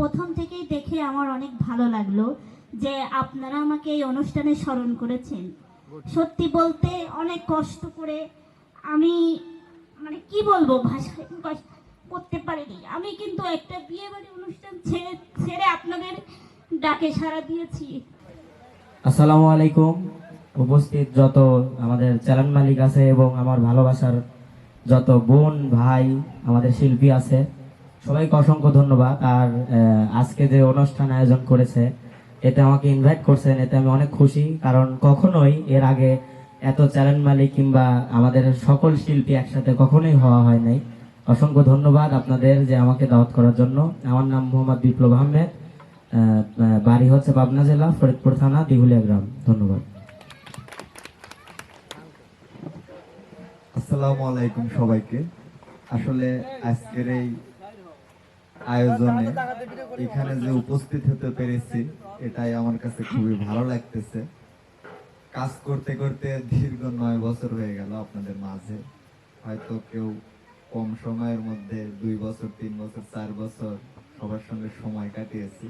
প্রথম থেকেই দেখে আমার অনেক ভালো লাগল যে আপনারা আমাকে এই অনুষ্ঠানে স্মরণ করেছেন। সত্যি বলতে অনেক কষ্ট করে আমি মানে কি বলব ভাষায় করতে পারিনি। আমি কিন্তু একটা বিয়ে বাড়ি অনুষ্ঠান ছেড়ে ছেড়ে আপনাদের ডাকে সাড়া দিয়েছি। আসসালামু আলাইকুম। উপস্থিত যত আমাদের চ্যানেল মালিক আছে এবং আমার ভালোবাসার যত বোন ভাই আমাদের শিল্পী আছে সবাইকে অসংখ্য ধন্যবাদ। আর আজকে যে অনুষ্ঠান আয়োজন করেছে এতে আমাকে ইনভাইট করছেন এতে আমি অনেক খুশি। কারণ কখনোই এর আগে এত চ্যানেল মালিক কিংবা আমাদের সকল শিল্পী একসাথে কখনোই হওয়া হয় নাই। অসংখ্য ধন্যবাদ আপনাদের যে আমাকে দাওয়াত করার জন্য। আমার নাম মোহাম্মদ বিপ্লব আহমেদ আহ, আহ, বাড়ি হচ্ছে পাবনা জেলা ফরিদপুর থানা দিহুলিয়া গ্রাম। ধন্যবাদ। আসসালামু আলাইকুম সবাইকে। আসলে আজকের এই আয়োজনে এখানে যে উপস্থিত হতে পেরেছি, এটাই আমার কাছে খুবই ভালো লাগতেছে। কাজ করতে করতে দীর্ঘ নয় বছর হয়ে গেল আপনাদের মাঝে। হয়তো কেউ কম সময়ের মধ্যে দুই বছর, তিন বছর, চার বছর সবার সঙ্গে সময় কাটিয়েছি।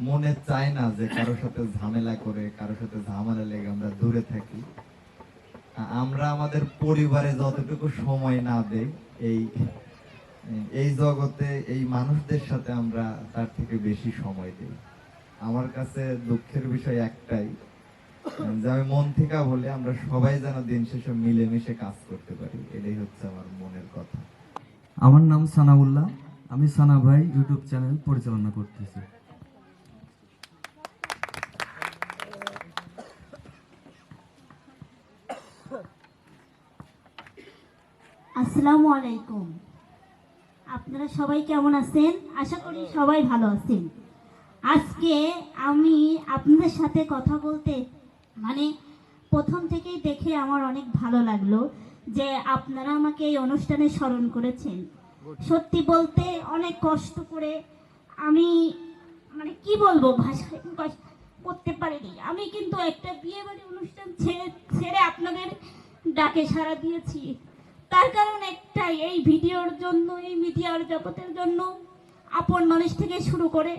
মনে চায় না যে কারোর সাথে ঝামেলা করে, কারোর সাথে ঝামেলা লেগে আমরা দূরে থাকি। আমরা আমাদের পরিবারে যতটুকু সময় না দেই, এই এই জগতে এই মানুষদের সাথে আমরা তার থেকে বেশি সময় দিই। আমার কাছে দুঃখের বিষয় একটাই যে আমি মন থেকে বলি আমরা সবাই যেন দিন শেষে মিলেমিশে কাজ করতে পারি। এটাই হচ্ছে আমার মনের কথা। আমার নাম সানাউল্লাহ। আমি সানা ভাই ইউটিউব চ্যানেল পরিচালনা করতেছি। আসসালামু আলাইকুম। আপনারা সবাই কেমন আছেন? আশা করি সবাই ভালো আছেন। আজকে আমি আপনাদের সাথে কথা বলতে মানে প্রথম থেকেই দেখে আমার অনেক ভালো লাগল যে আপনারা আমাকে এই অনুষ্ঠানে স্মরণ করেছেন। সত্যি বলতে অনেক কষ্ট করে আমি মানে কি বলব ভাষায় করতে পারিনি। আমি কিন্তু একটা বিয়ে বাড়ি অনুষ্ঠান ছেড়ে ছেড়ে আপনাদের ডাকে সাড়া দিয়েছি। তার কারণ একটাই, এই ভিডিওর জন্য, এই মিডিয়ার জগতের জন্য আপন মানুষ থেকে শুরু করে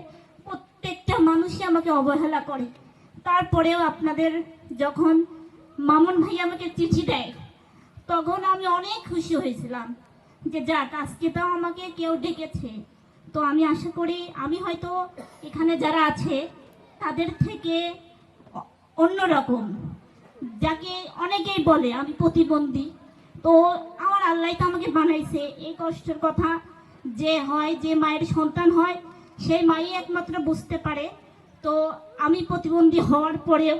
প্রত্যেকটা মানুষই আমাকে অবহেলা করে। তারপরেও আপনাদের যখন মামুন ভাই আমাকে চিঠি দেয়, তখন আমি অনেক খুশি হয়েছিলাম যে, যাক, আজকে তাও আমাকে কেউ ডেকেছে। তো আমি আশা করি, আমি হয়তো এখানে যারা আছে, তাদের থেকে অন্যরকম। যাকে অনেকেই বলে, আমি প্রতিবন্ধী। তো আমার আল্লাহ তো আমাকে বানাইছে। এই কষ্টের কথা যে হয়, যে মায়ের সন্তান হয়, সেই মাই একমাত্র বুঝতে পারে। তো আমি প্রতিবন্ধী হওয়ার পরেও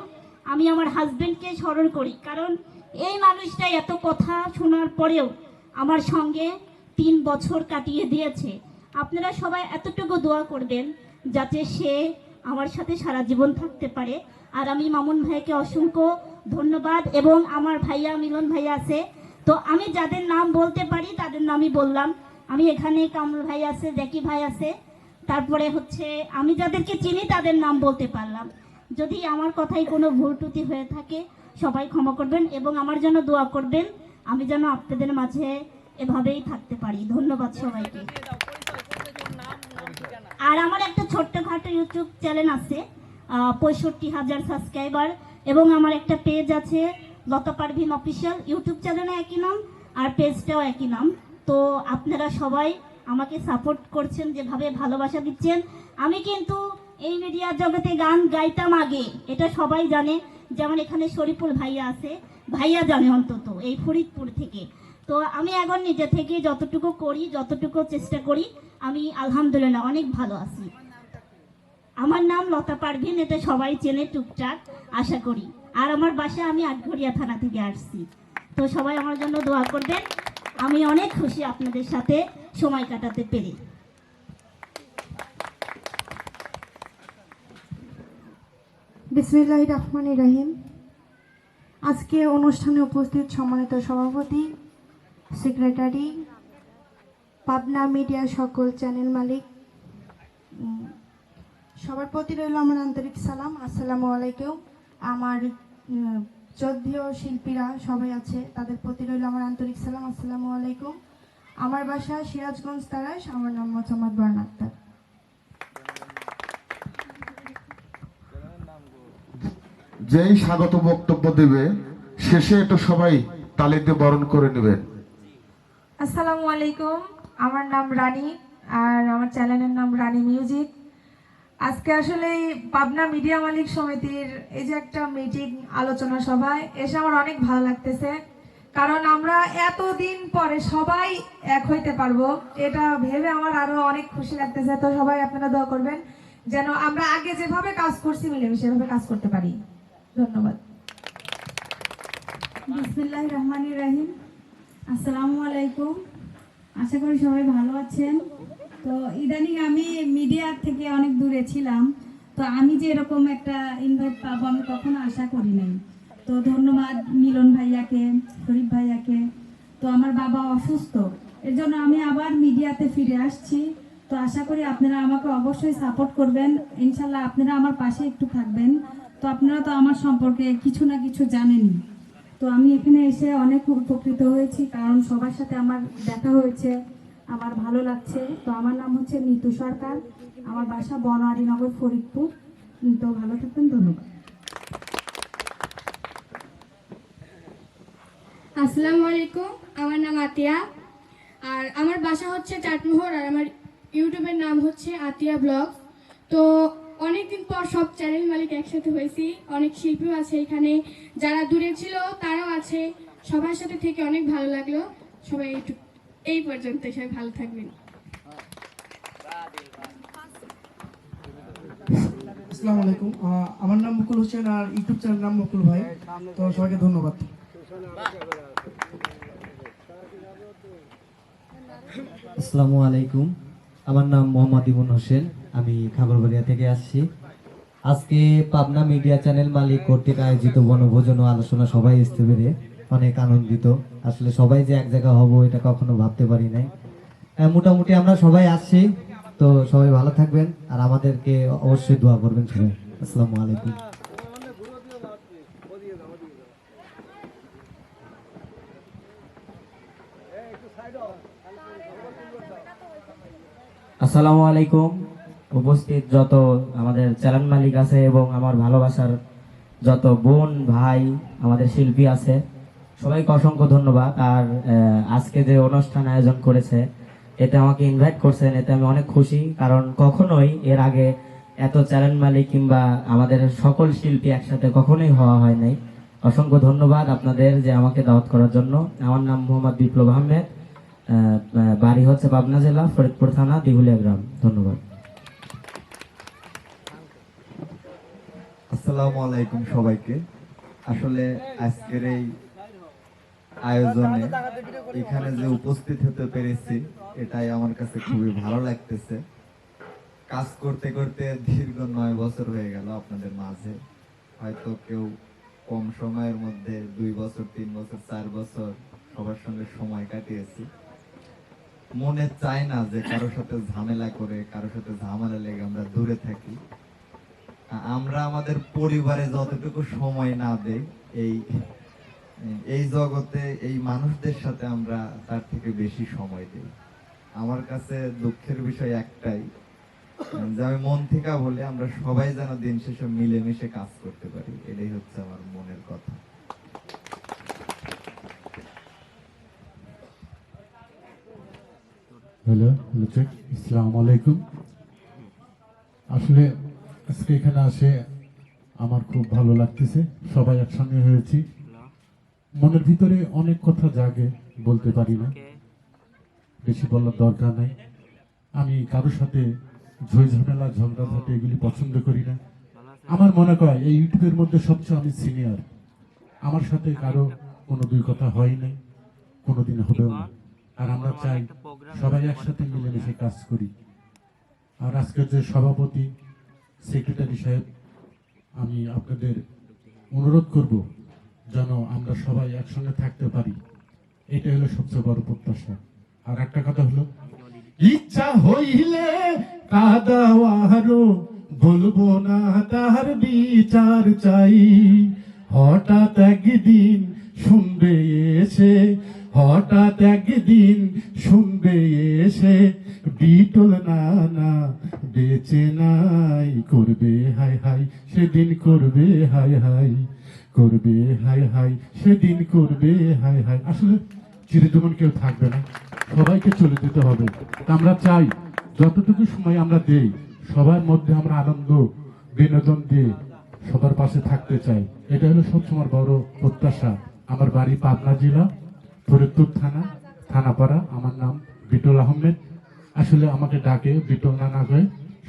আমি আমার হাজবেন্ডকে স্মরণ করি। কারণ এই মানুষটা এত কথা শোনার পরেও আমার সঙ্গে তিন বছর কাটিয়ে দিয়েছে। আপনারা সবাই এতটুকু দোয়া করবেন যাতে সে আমার সাথে সারা জীবন থাকতে পারে। আর আমি মামুন ভাইকে অসংখ্য ধন্যবাদ এবং আমার ভাইয়া মিলন ভাইয়া আছে। তো আমি যাদের নাম বলতে পারি, তাদের নামই বললাম। আমি এখানে কামরুল ভাই আছে, জ্যাকি ভাই আছে। তারপরে হচ্ছে, আমি যাদেরকে চিনি তাদের নাম বলতে পারলাম। যদি আমার কথায় কোনো ভুল ত্রুটি হয়ে থাকে, সবাই ক্ষমা করবেন এবং আমার জন্য দোয়া করবেন। আমি যেন আপনাদের মাঝে এভাবেই থাকতে পারি। ধন্যবাদ সবাইকে। আর আমার একটা ছোট্টখাটো ইউটিউব চ্যানেল আছে পঁয়ষট্টি হাজার সাবস্ক্রাইবার এবং আমার একটা পেজ আছে লতা পারভিন অফিসিয়াল ইউটিউব চ্যানেলে একই নাম আর পেজটাও একই নাম। তো আপনারা সবাই আমাকে সাপোর্ট করছেন, যেভাবে ভালোবাসা দিচ্ছেন। আমি কিন্তু এই মিডিয়া জগতে গান গাইতাম আগে, এটা সবাই জানে। যেমন এখানে শরীফুল ভাইয়া আছে, ভাইয়া জানে অন্তত, এই ফরিদপুর থেকে। তো আমি এখন নিজে থেকে যতটুকু করি, যতটুকু চেষ্টা করি, আমি আলহামদুলিল্লাহ অনেক ভালো আছি। আমার নাম লতা পারভিন, এটা সবাই চেনে টুকটাক, আশা করি। আর আমার বাসা আমি আটঘরিয়া থানা থেকে আসছি। তো সবাই আমার জন্য দোয়া করবেন। আমি অনেক খুশি আপনাদের সাথে সময় কাটাতে পেরে। বিসমিল্লাহ রহমান রহিম। আজকে অনুষ্ঠানে উপস্থিত সম্মানিত সভাপতি, সেক্রেটারি, পাবনা মিডিয়া সকল চ্যানেল মালিক সবার প্রতি রইল আমার আন্তরিক সালাম। আসসালামু আলাইকুম। আমার শ্রদ্ধেয় শিল্পীরা সবাই আছে তাদের প্রতি রইল আমার আন্তরিক সালাম। আসসালামু আলাইকুম। আমার বাসা সিরাজগঞ্জ তারাস আমার নাম মোহাম্মদ বর্ণাক্তার যেই স্বাগত বক্তব্য দেবে শেষে এটা সবাই তালিতে বরণ করে নেবেন। আসসালামু আলাইকুম। আমার নাম রানী আর আমার চ্যানেলের নাম রানী মিউজিক। আজকে আসলে পাবনা মিডিয়া মালিক সমিতির এই যে একটা মিটিং আলোচনা সভায় এসে আমার অনেক ভালো লাগতেছে। কারণ আমরা এতদিন পরে সবাই এক হইতে পারব, এটা ভেবে আমার আরও অনেক খুশি লাগতেছে। তো সবাই আপনারা দোয়া করবেন যেন আমরা আগে যেভাবে কাজ করছি, মিলেমিশে সেভাবে কাজ করতে পারি। ধন্যবাদ। বিসমিল্লাহ রহমান রাহিম। আসসালামু আলাইকুম। আশা করি সবাই ভালো আছেন। তো ইদানিং আমি মিডিয়ার থেকে অনেক দূরে ছিলাম। তো আমি যে এরকম একটা ইনভাইট পাবো, আমি কখনো আশা করি নাই। তো ধন্যবাদ মিলন ভাইয়াকে শরীফ ভাইয়াকে। তো আমার বাবা অসুস্থ। এর জন্য আমি আবার মিডিয়াতে ফিরে আসছি। তো আশা করি আপনারা আমাকে অবশ্যই সাপোর্ট করবেন। ইনশাল্লাহ আপনারা আমার পাশে একটু থাকবেন। তো আপনারা তো আমার সম্পর্কে কিছু না কিছু জানেনই। তো আমি এখানে এসে অনেক উপকৃত হয়েছি, কারণ সবার সাথে আমার দেখা হয়েছে। আমার ভালো লাগছে। তো আমার নাম হচ্ছে নিতু সরকার। আমার বাসা বনোয়ারিনগর ফরিদপুর। তো ভালো থাকবেন, ধন্যবাদ। আসসালামু আলাইকুম, আমার নাম আতিয়া। আর আমার বাসা হচ্ছে চাটমোহর, আর আমার ইউটিউবের নাম হচ্ছে আতিয়া ব্লগ তো অনেকদিন পর সব চ্যানেল মালিক একসাথে হয়েছি, অনেক শিল্পীও আছে এখানে। যারা দূরে ছিল, তারাও আছে। সবার সাথে থেকে অনেক ভালো লাগল। সবাই একটু এই পর্যন্ত সবাই ভালো থাকবেন। আসসালামু আলাইকুম। আমার নাম মুকুল হোসেন আর ইউটিউব চ্যানেল নাম মুকুল ভাই। তো সবাইকে ধন্যবাদ। আসসালামু আলাইকুম। আমার নাম মোহাম্মদ ইমন হোসেন। আমি খাগড়বাড়িয়া থেকে আসছি। আজকে পাবনা মিডিয়া চ্যানেল মালিক কর্তৃক আয়োজিত বনভোজন ও আলোচনা সবাই আসতে পেরে অনেক আনন্দিত। আসলে সবাই যে এক জায়গা হব, এটা কখনো ভাবতে পারি নাই। মোটামুটি আমরা সবাই আসছি, তো সবাই ভালো থাকবেন, আর আমাদেরকে অবশ্যই দোয়া করবেন সবাই। আসসালামু আলাইকুম। আসসালামু আলাইকুম। উপস্থিত যত আমাদের চ্যানেল মালিক আছে এবং আমার ভালোবাসার যত বোন, ভাই, আমাদের শিল্পী আছে সবাইকে অসংখ্য ধন্যবাদ। আর আজকে যে অনুষ্ঠান আয়োজন করেছে এতে আমাকে ইনভাইট করছেন এতে আমি অনেক খুশি। কারণ কখনোই এর আগে এত চ্যানেল মালিক কিংবা আমাদের সকল শিল্পী একসাথে কখনোই হওয়া হয় নাই। অসংখ্য ধন্যবাদ আপনাদের যে আমাকে দাওয়াত করার জন্য। আমার নাম মোহাম্মদ বিপ্লব আহমেদ আহ, আহ, বাড়ি হচ্ছে পাবনা জেলা ফরিদপুর থানা দিহুলিয়া গ্রাম। ধন্যবাদ। আসসালামু আলাইকুম সবাইকে। আসলে আজকের এই আয়োজনে এখানে যে উপস্থিত হতে পেরেছি এটাই আমার কাছে খুবই ভালো লাগতেছে। কাজ করতে করতে দীর্ঘ নয় বছর হয়ে গেল আপনাদের মাঝে। হয়তো কেউ কম সময়ের মধ্যে দুই বছর তিন বছর চার বছর সবার সঙ্গে সময় কাটিয়েছি। মনে চায় না যে কারোর সাথে ঝামেলা করে কারোর সাথে ঝামেলা লেগে আমরা দূরে থাকি। আমরা আমাদের পরিবারে যতটুকু সময় না দেই এই এই জগতে এই মানুষদের সাথে আমরা তার থেকে বেশি সময় দিই। আমার কাছে দুঃখের বিষয় একটাই যে আমি মন থেকে বলে, আমরা সবাই যেন দিন শেষে মিলেমিশে কাজ করতে পারি। এটাই হচ্ছে আমার মনের কথা। হ্যালো হ্যালো চেক আসসালামু আলাইকুম। আসলে আজকে এখানে আসে আমার খুব ভালো লাগতেছে। সবাই একসঙ্গে হয়েছি। মনের ভিতরে অনেক কথা জাগে বলতে পারি না। বেশি বলার দরকার নাই। আমি কারোর সাথে ঝই ঝামেলা ঝগড়াঝাটি এগুলি পছন্দ করি না। আমার মনে হয় এই ইউটিউবের মধ্যে সবচেয়ে আমি সিনিয়র। আমার সাথে কারও কোনো দুই কথা হয় নাই কোনোদিন হবেও না। আর আমরা চাই সবাই একসাথে মিলেমিশে কাজ করি। আর আজকের যে সভাপতি সেক্রেটারি সাহেব আমি আপনাদের অনুরোধ করব যেন আমরা সবাই একসঙ্গে থাকতে পারি। এটা হলো সবচেয়ে বড় প্রত্যাশা। আর একটা কথা হলো, ইচ্ছা হইলে বলব না তার বিচার চাই। হঠাৎ একদিন শুনবে এসে, হঠাৎ একদিন শুনবে এসে, বিটল না না বেঁচে নাই করবে হাই হাই সেদিন করবে হাই হাই করবে হাই হাই সেদিন করবে হাই হাই আসলে চিরজীবন কেউ থাকবে না। সবাইকে চলে যেতে হবে। আমরা চাই যতটুকু সময় আমরা দেই সবার মধ্যে আমরা আনন্দ বিনোদন দিয়ে সবার পাশে থাকতে চাই। এটা হলো সবসময় বড় প্রত্যাশা। আমার বাড়ি পাবনা জেলা ফরিদপুর থানা থানাপাড়া। আমার নাম বিটল আহমেদ। আসলে আমাকে ডাকে বিটল নানা হয়ে।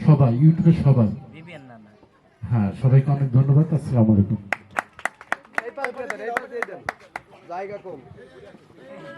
সবাই ইউটিউবে সবাই। হ্যাঁ সবাইকে অনেক ধন্যবাদ। আসসালামু আলাইকুম। জায়গা কম।